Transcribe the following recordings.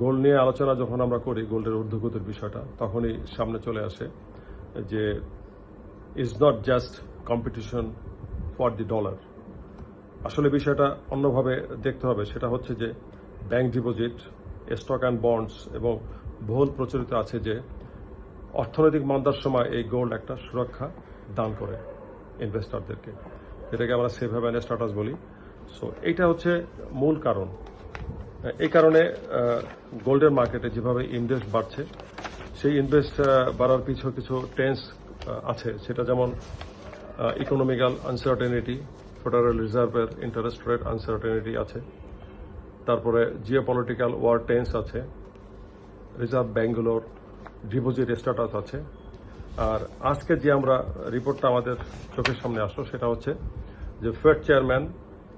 Gold নিয়ে আলোচনা যখন আমরা করি গোল্ডের ঊর্ধ্বগতির বিষয়টা, তখনই সামনে চলে আসে যে is not just competition for the dollar আসলে বিষয়টা অন্যভাবে দেখতে হবে, সেটা হচ্ছে যে bank deposit stock and bonds এবং বহুল প্রচলিত আছে যে অর্থনৈতিক মন্দার সময় এই গোল্ড একটা সুরক্ষা দান করে ইনভেস্টরদেরকে এটাকে আমরা সেভ হ্যাভেন স্ট্যাটাস বলি। সো এইটা হচ্ছে মূল কারণ। এই কারণে গোল্ডের মার্কেটে যেভাবে ইনভেস্ট বাড়ছে, সেই ইনভেস্ট বাড়ার পিছু কিছু টেন্স আছে। সেটা যেমন ইকোনমিক্যাল আনসার্টেনিটি ফেডারেল রিজার্ভের ইন্টারেস্ট রেট আনসার্টেনিটি আছে। তারপরে জিও পলিটিক্যাল ওয়ার টেন্স আছে। রিজার্ভ ব্যাঙ্কগুলোর ডিপোজিট স্ট্যাটাস আছে। আর আজকে যে আমরা রিপোর্টটা আমাদের চোখের সামনে আসলো, সেটা হচ্ছে যে ফেড চেয়ারম্যান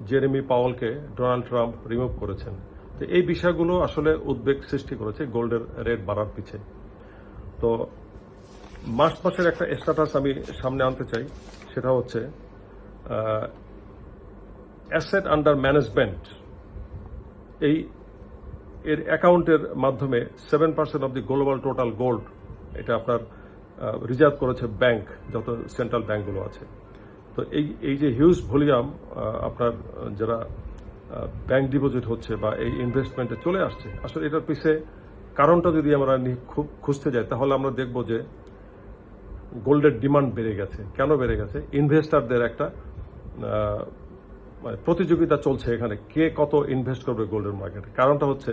জেরেমি পাওয়েলকে ডোনাল্ড ট্রাম্প রিমুভ করেছেন। তো এই বিষয়গুলো আসলে উদ্বেগ সৃষ্টি করেছে গোল্ডের রেট বাড়ার পিছে। তো মার্চ মাসের একটা স্ট্যাটাস আমি সামনে আনতে চাই, সেটা হচ্ছে অ্যাসেট আন্ডার ম্যানেজমেন্ট এই এর অ্যাকাউন্টের মাধ্যমে seven percent of the global total gold এটা আপনার রিজার্ভ করেছে ব্যাংক যত সেন্ট্রাল ব্যাংকগুলো আছে। তো এই এই যে হিউজ ভলিউম আপনার, যারা ব্যাংক ডিপোজিট হচ্ছে বা এই ইনভেস্টমেন্টে চলে আসছে, আসলে এটার পিছে কারণটা যদি আমরা খুব খুঁজতে যাই, তাহলে আমরা দেখব যে গোল্ডের ডিমান্ড বেড়ে গেছে। কেন বেড়ে গেছে? ইনভেস্টারদের একটা মানে প্রতিযোগিতা চলছে এখানে, কে কত ইনভেস্ট করবে গোল্ডের মার্কেটে কারণটা হচ্ছে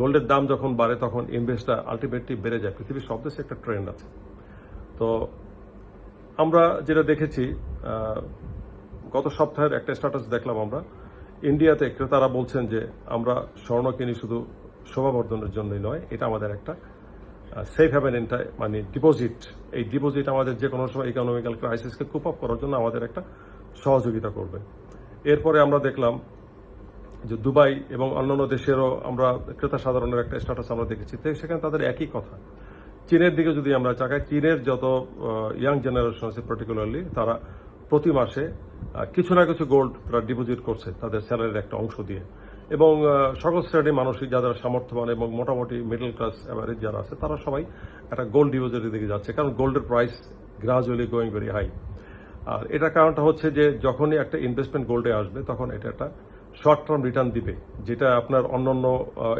গোল্ডের দাম যখন বাড়ে, তখন ইনভেস্টটা আলটিমেটলি বেড়ে যায়। পৃথিবীর সব দেশে একটা ট্রেন্ড আছে। তো আমরা যেটা দেখেছি গত সপ্তাহের একটা স্ট্যাটাস দেখলাম আমরা। ইন্ডিয়াতে ক্রেতারা বলছেন যে আমরা স্বর্ণ কিনি শুধু শোভাবর্ধনের জন্যই নয়, এটা আমাদের একটা সেফ হ্যাভেন মানে ডিপোজিট এই ডিপোজিট আমাদের যে কোনো সময় ইকোনমিক্যাল ক্রাইসিসকে কুপ আপ করার জন্য আমাদের একটা সহযোগিতা করবে। এরপরে আমরা দেখলাম যে দুবাই এবং অন্যান্য দেশেরও আমরা ক্রেতা সাধারণের একটা স্ট্যাটাস আমরা দেখেছি। তো সেখানে তাদের একই কথা। চীনের দিকে যদি আমরা চাকাই, চীনের যত ইয়াং জেনারেশন আছে পার্টিকুলারলি তারা প্রতি মাসে কিছু না কিছু গোল্ড তারা ডিপোজিট করছে তাদের স্যালারির একটা অংশ দিয়ে। এবং সকল শ্রেণির মানুষই যাদের সামর্থ্যবান এবং মোটামুটি মিডল ক্লাস অ্যাভারেজ যারা আছে, তারা সবাই একটা গোল্ড ডিপোজিটের দিকে যাচ্ছে। কারণ গোল্ডের price gradually going very high আর এটা কারণটা হচ্ছে যে, যখনই একটা ইনভেস্টমেন্ট গোল্ডে আসবে, তখন এটা একটা শর্ট টার্ম রিটার্ন দিবে, যেটা আপনার অন্যান্য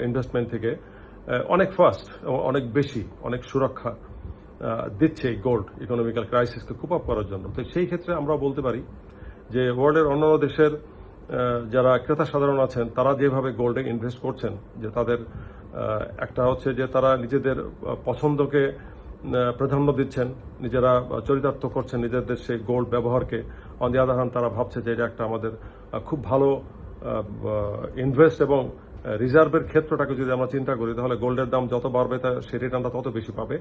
ইনভেস্টমেন্ট থেকে অনেক ফাস্ট এবং অনেক বেশি, অনেক সুরক্ষা। দিচ্ছে গোল্ড ইকোনমিক্যাল ক্রাইসিসকে কুপ আপ করার জন্য। তো সেই ক্ষেত্রে আমরা বলতে পারি যে ওয়ার্ল্ডের অন্যান্য দেশের যারা ক্রেতা সাধারণ আছেন, তারা যেভাবে গোল্ডে ইনভেস্ট করছেন, যে তাদের একটা হচ্ছে যে তারা নিজেদের পছন্দকে প্রাধান্য দিচ্ছেন, নিজেরা চরিতার্থ করছেন নিজেদের সেই গোল্ড ব্যবহারকে। অন দি আদার তারা ভাবছে যে এটা একটা আমাদের খুব ভালো ইনভেস্ট এবং রিজার্ভের ক্ষেত্রটাকে যদি আমরা চিন্তা করি, তাহলে গোল্ডের দাম যত বাড়বে তা সে রিটার্নটা তত বেশি পাবে।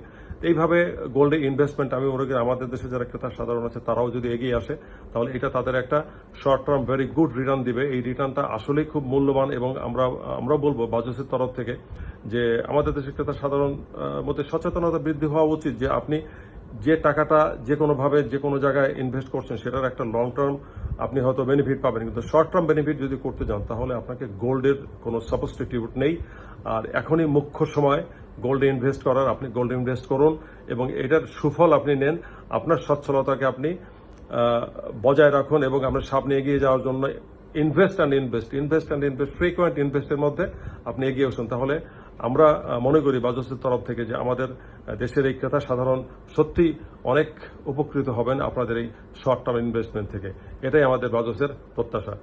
এইভাবে গোল্ডে ইনভেস্টমেন্ট আমি মনে করি আমাদের দেশে যারা ক্রেতা সাধারণ আছে, তারাও যদি এগিয়ে আসে, তাহলে এটা তাদের একটা short term very good return দিবে। এই রিটার্নটা আসলেই খুব মূল্যবান এবং আমরা আমরা বলব বাজসের তরফ থেকে যে আমাদের দেশের ক্রেতা সাধারণ মধ্যে সচেতনতা বৃদ্ধি হওয়া উচিত যে আপনি যে টাকাটা যে কোনোভাবে যে কোনো জায়গায় ইনভেস্ট করছেন, সেটার একটা লং টার্ম আপনি হয়তো বেনিফিট পাবেন। কিন্তু শর্ট টার্ম বেনিফিট যদি করতে যান, তাহলে আপনাকে গোল্ডের কোনো সাবস্টিটিউট নেই। আর এখনই মুখ্য সময় গোল্ডে ইনভেস্ট করার, আপনি গোল্ডে ইনভেস্ট করুন এবং এটার সুফল আপনি নেন। আপনার সচ্ছলতাকে আপনি বজায় রাখুন এবং আমরা সামনে এগিয়ে যাওয়ার জন্য invest and invest invest and invest frequent ইনভেস্টের মধ্যে আপনি এগিয়ে আসুন। তাহলে আমরা মনে করি বাজসের তরফ থেকে যে আমাদের দেশের এই ক্রেতা সাধারণ সত্যি অনেক উপকৃত হবেন আপনাদের এই শর্ট টার্ম ইনভেস্টমেন্ট থেকে। এটাই আমাদের বাজসের প্রত্যাশা।